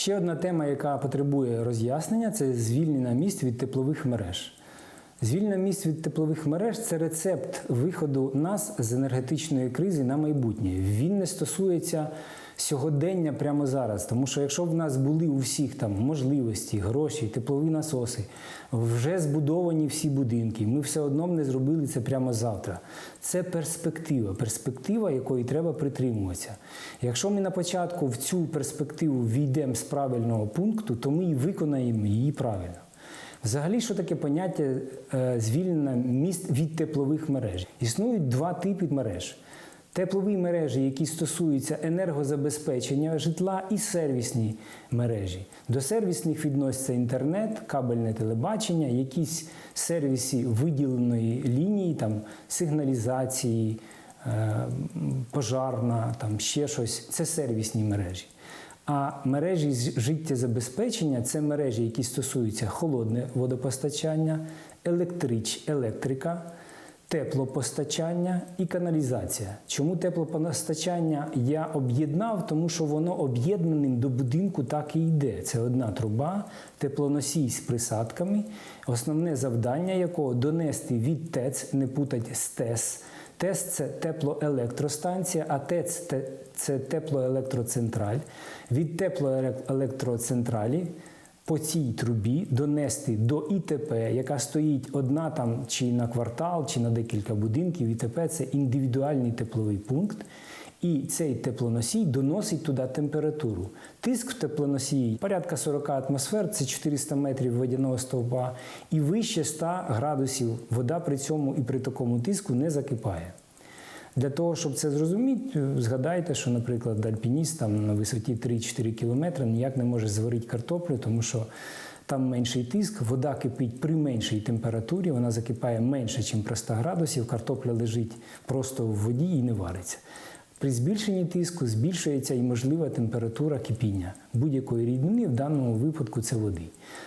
Ще одна тема, яка потребує роз'яснення, це звільнення місць від теплових мереж. Звільнення місць від теплових мереж це рецепт виходу нас з енергетичної кризи на майбутнє. Він не стосується сьогодення прямо зараз. Тому що якщо б в нас були у всіх там можливості, гроші, теплові насоси, вже збудовані всі будинки, ми все одно б не зробили це прямо завтра. Це перспектива, перспектива, якої треба притримуватися. Якщо ми на початку в цю перспективу війдемо з правильного пункту, то ми і виконаємо її правильно. Взагалі, що таке поняття е, звільнення міст від теплових мереж? Існують два типи мереж. Теплові мережі, які стосуються енергозабезпечення житла, і сервісні мережі. До сервісних відноситься інтернет, кабельне телебачення, якісь сервіси виділеної лінії, там, сигналізації, е, пожарна, там, ще щось. Це сервісні мережі. А мережі життєзабезпечення це мережі, які стосуються холодне водопостачання, електрич, електрика, теплопостачання і каналізація. Чому теплопостачання я об'єднав? Тому що воно об'єднаним до будинку так і йде. Це одна труба, теплоносій з присадками, основне завдання якого донести від ТЕЦ, не путать з ТЕС. ТЕС це теплоелектростанція, а ТЕЦ це теплоелектроцентраль. Від теплоелектроцентралі по цій трубі донести до ІТП, яка стоїть одна там чи на квартал, чи на декілька будинків. ІТП це індивідуальний тепловий пункт. І цей теплоносій доносить туди температуру. Тиск в теплоносії порядка 40 атмосфер, це 400 метрів водяного стовпа, і вище 100 градусів вода при цьому і при такому тиску не закипає. Для того, щоб це зрозуміти, згадайте, що, наприклад, альпініст там на висоті 3-4 кілометри ніяк не може зварити картоплю, тому що там менший тиск, вода кипить при меншій температурі, вона закипає менше, ніж при 100 градусів, картопля лежить просто в воді і не вариться. При збільшенні тиску збільшується і можлива температура кипіння будь-якої рідини, в даному випадку це води.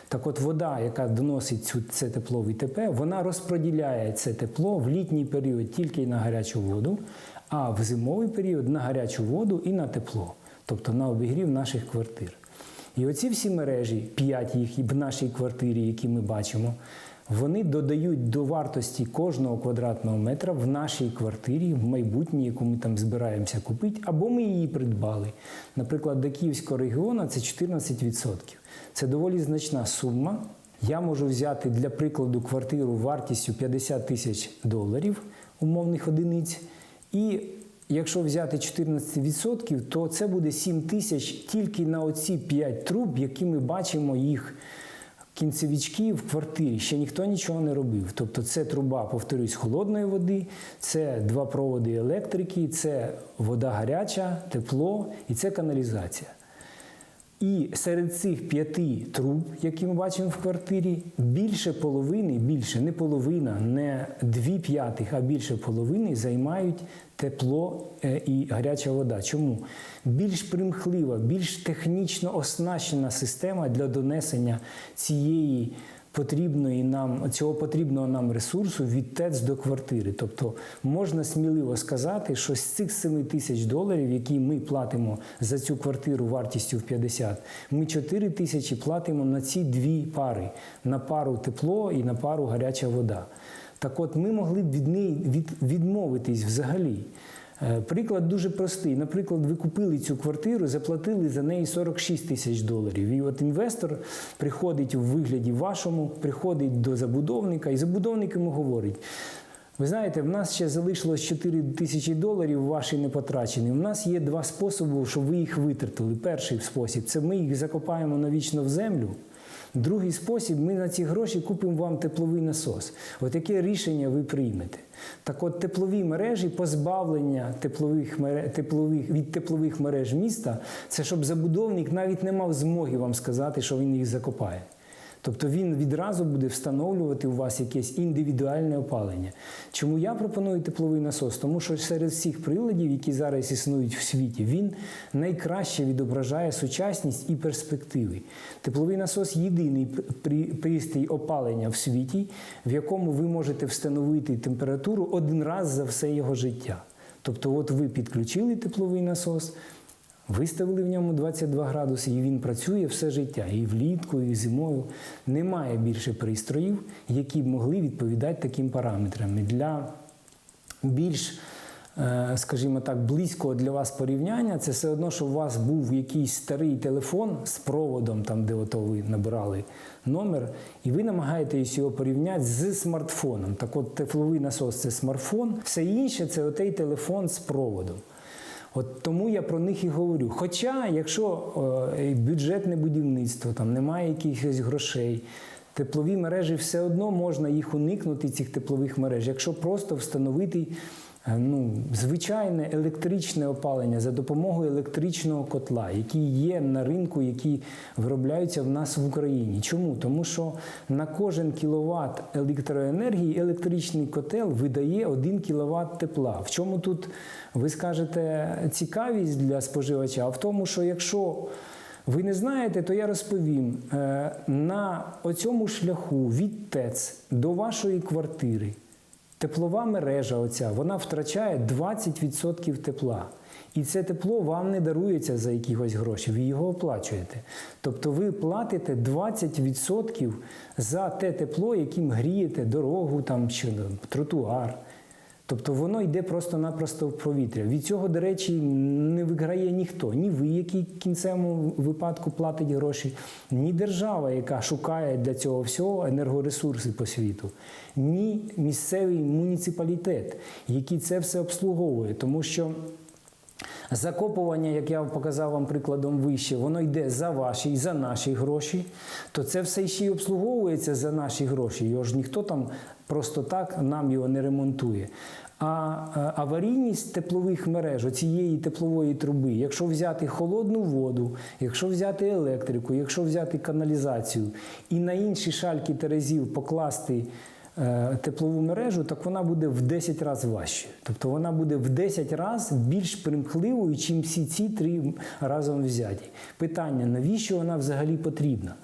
Так от вода, яка доносить цю, це тепло в ІТП, вона розподіляє це тепло в літній період тільки на гарячу воду, а в зимовий період на гарячу воду і на тепло, тобто на обігрів наших квартир. І оці всі мережі, п'ять їх в нашій квартирі, які ми бачимо, вони додають до вартості кожного квадратного метра в нашій квартирі, в майбутній, яку ми там збираємося купити, або ми її придбали. Наприклад, до Київського регіону це 14%. Це доволі значна сума. Я можу взяти для прикладу квартиру вартістю 50 тисяч доларів умовних одиниць. І якщо взяти 14%, то це буде 7 тисяч тільки на оці 5 труб, які ми бачимо їх кінцевички в квартирі. Ще ніхто нічого не робив. Тобто це труба, повторюсь, холодної води, це два проводи електрики, це вода гаряча, тепло і це каналізація. І серед цих п'яти труб, які ми бачимо в квартирі, більше половини, більше не половина, не дві п'ятих, а більше половини займають тепло е, і гаряча вода. Чому? Більш примхлива, більш технічно оснащена система для донесення цієї потрібної нам цього потрібного нам ресурсу від ТЕЦ до квартири. Тобто можна сміливо сказати, що з цих 7 тисяч доларів, які ми платимо за цю квартиру вартістю в 50, ми 4 тисячі платимо на ці дві пари: на пару тепло і на пару гаряча вода. Так от ми могли б від неї від, відмовитись взагалі. Е, Приклад дуже простий. Наприклад, ви купили цю квартиру, заплатили за неї 46 тисяч доларів. І от інвестор приходить у вигляді вашому, приходить до забудовника, і забудовник йому говорить. Ви знаєте, в нас ще залишилось 4 тисячі доларів ваші не потрачені. У нас є два способи, щоб ви їх витратили. Перший спосіб це ми їх закопаємо навічно в землю. Другий спосіб ми на ці гроші купимо вам тепловий насос. От яке рішення ви приймете? Так от теплові мережі, позбавлення теплових теплових, від теплових мереж міста, це щоб забудовник навіть не мав змоги вам сказати, що він їх закопає. Тобто він відразу буде встановлювати у вас якесь індивідуальне опалення. Чому я пропоную тепловий насос? Тому що серед всіх приладів, які зараз існують в світі, він найкраще відображає сучасність і перспективи. Тепловий насос єдиний при- пристрій опалення в світі, в якому ви можете встановити температуру один раз за все його життя. Тобто, от ви підключили тепловий насос, Виставили в ньому 22 градуси, і він працює все життя, і влітку, і зимою. Немає більше пристроїв, які б могли відповідати таким параметрам. І Для більш, е, скажімо так, близького для вас порівняння, це все одно, що у вас був якийсь старий телефон з проводом, там, де ото ви набирали номер, і ви намагаєтесь його порівняти з смартфоном. Так от тепловий насос це смартфон, все інше це отей телефон з проводом. От тому я про них і говорю. Хоча, якщо е, бюджетне будівництво, там немає якихось грошей, теплові мережі все одно можна їх уникнути, цих теплових мереж, якщо просто встановити ну, звичайне електричне опалення за допомогою електричного котла, який є на ринку, які виробляються в нас в Україні. Чому? Тому що на кожен кіловат електроенергії електричний котел видає 1 кіловат тепла. В чому тут ви скажете цікавість для споживача? А в тому, що якщо ви не знаєте, то я розповім. Е, На оцьому шляху від ТЕЦ до вашої квартири теплова мережа, оця, вона втрачає 20% тепла. І це тепло вам не дарується за якихось гроші, ви його оплачуєте. Тобто ви платите 20% за те тепло, яким грієте дорогу там, чи тротуар. Тобто воно йде просто-напросто в повітря. Від цього, до речі, не виграє ніхто. Ні ви, який в кінцевому випадку платить гроші, ні держава, яка шукає для цього всього енергоресурси по світу, ні місцевий муніципалітет, який це все обслуговує. Тому що Закопування, як я показав вам прикладом вище, воно йде за ваші і за наші гроші, то це все ще й обслуговується за наші гроші. Його ж ніхто там просто так нам його не ремонтує. А е, аварійність теплових мереж, оцієї теплової труби, якщо взяти холодну воду, якщо взяти електрику, якщо взяти каналізацію і на інші шальки терезів покласти теплову мережу, так вона буде в 10 разів важче. Тобто вона буде в 10 разів більш примхливою, чим всі ці три разом взяті. Питання, навіщо вона взагалі потрібна?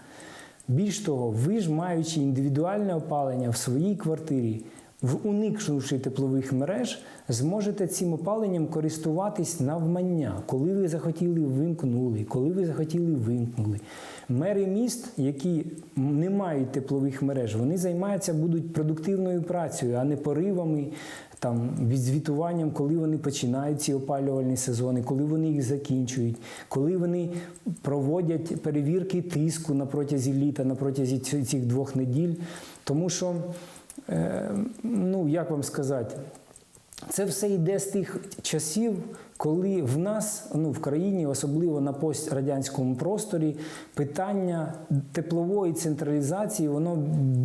Більш того, ви ж, маючи індивідуальне опалення в своїй квартирі, в уникнувши теплових мереж, зможете цим опаленням користуватись навмання, коли ви захотіли вимкнули, коли ви захотіли вимкнули. Мери міст, які не мають теплових мереж, вони займаються будуть продуктивною працею, а не поривами. Там відзвітуванням, коли вони починають ці опалювальні сезони, коли вони їх закінчують, коли вони проводять перевірки тиску на протязі літа, на протязі цих двох неділь. Тому що, ну як вам сказати, це все йде з тих часів, коли в нас, ну в країні, особливо на пострадянському просторі, питання теплової централізації воно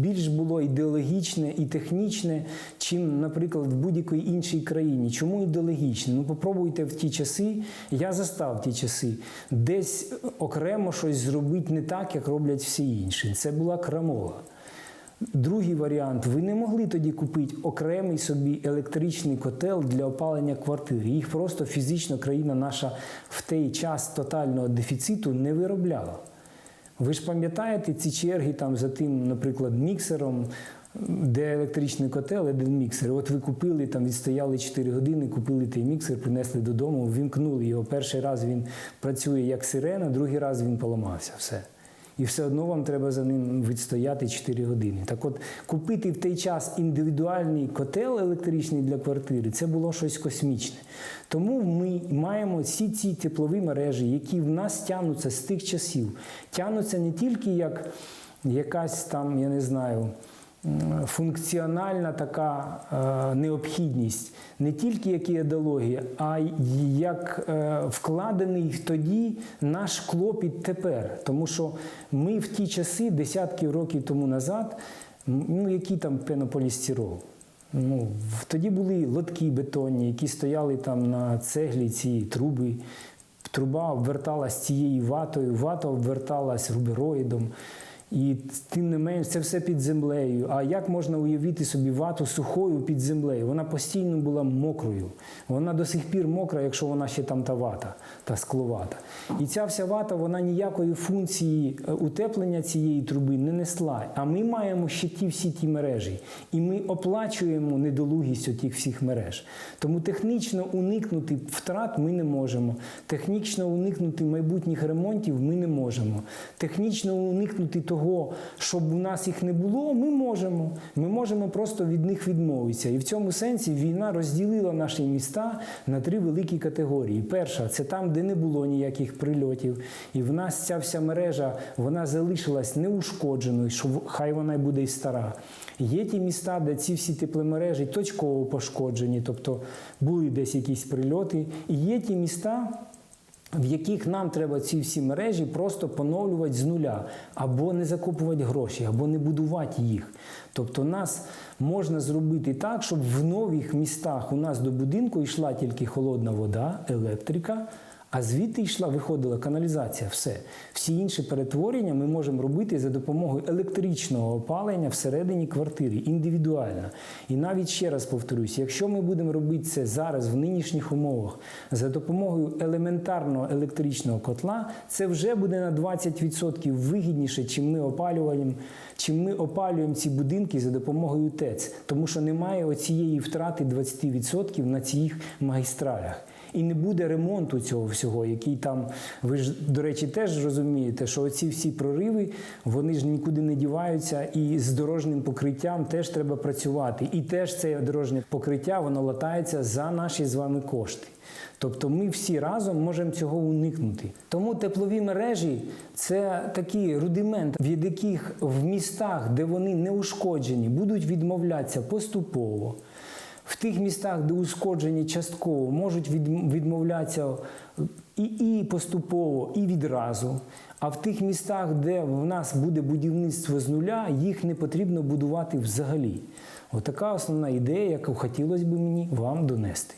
більш було ідеологічне і технічне, чим, наприклад, в будь-якій іншій країні. Чому ідеологічне? Ну попробуйте в ті часи, я застав ті часи, десь окремо щось зробити не так, як роблять всі інші. Це була крамола. Другий варіант: ви не могли тоді купити окремий собі електричний котел для опалення квартири. Їх просто фізично країна наша в той час тотального дефіциту не виробляла. Ви ж пам'ятаєте ці черги там за тим, наприклад, міксером, де електричний котел, один міксер. От ви купили там, відстояли 4 години, купили той міксер, принесли додому, вімкнули його. Перший раз він працює як сирена, другий раз він поламався. Все. І все одно вам треба за ним відстояти 4 години. Так от, купити в той час індивідуальний котел електричний для квартири це було щось космічне. Тому ми маємо всі ці теплові мережі, які в нас тягнуться з тих часів. Тягнуться не тільки як якась там, я не знаю, функціональна така е, необхідність, не тільки як ідеологія, а як е, вкладений тоді наш клопіт тепер. Тому що ми в ті часи, десятки років тому назад, ну які там пенополістирол. Ну, тоді були лотки бетонні, які стояли там на цеглі ці труби. Труба обверталась цією ватою, вата обверталась рубероїдом. І тим не менш, це все під землею. А як можна уявити собі вату сухою під землею? Вона постійно була мокрою. Вона до сих пір мокра, якщо вона ще там та вата, та скловата. І ця вся вата, вона ніякої функції е, утеплення цієї труби не несла. А ми маємо ще ті всі ті мережі. І ми оплачуємо недолугість отих всіх мереж. Тому технічно уникнути втрат ми не можемо. Технічно уникнути майбутніх ремонтів ми не можемо. Технічно уникнути того, щоб у нас їх не було, ми можемо. Ми можемо просто від них відмовитися. І в цьому сенсі війна розділила наші міста на три великі категорії. Перша це там, де не було ніяких прильотів. І в нас ця вся мережа вона залишилась неушкодженою, що хай вона й буде і стара. Є ті міста, де ці всі тепломережі точково пошкоджені, тобто були десь якісь прильоти. І є ті міста, в яких нам треба ці всі мережі просто поновлювати з нуля, або не закупувати гроші, або не будувати їх. Тобто нас можна зробити так, щоб в нових містах у нас до будинку йшла тільки холодна вода, електрика. А звідти йшла, виходила каналізація, все. Всі інші перетворення ми можемо робити за допомогою електричного опалення всередині квартири, індивідуально. І навіть ще раз повторюсь, якщо ми будемо робити це зараз в нинішніх умовах за допомогою елементарного електричного котла, це вже буде на 20% вигідніше, чим ми опалюємо, чим ми опалюємо ці будинки за допомогою ТЕЦ, тому що немає оцієї втрати 20% на цих магістралях. І не буде ремонту цього всього, який там, ви ж, до речі, теж розумієте, що оці всі прориви, вони ж нікуди не діваються, і з дорожнім покриттям теж треба працювати. І теж це дорожнє покриття, воно латається за наші з вами кошти. Тобто ми всі разом можемо цього уникнути. Тому теплові мережі це такий рудимент, від яких в містах, де вони не ушкоджені, будуть відмовлятися поступово. В тих містах, де ушкоджені частково, можуть відмовлятися і, і поступово, і відразу. А в тих містах, де в нас буде будівництво з нуля, їх не потрібно будувати взагалі. Отака основна ідея, яку хотілося б мені вам донести.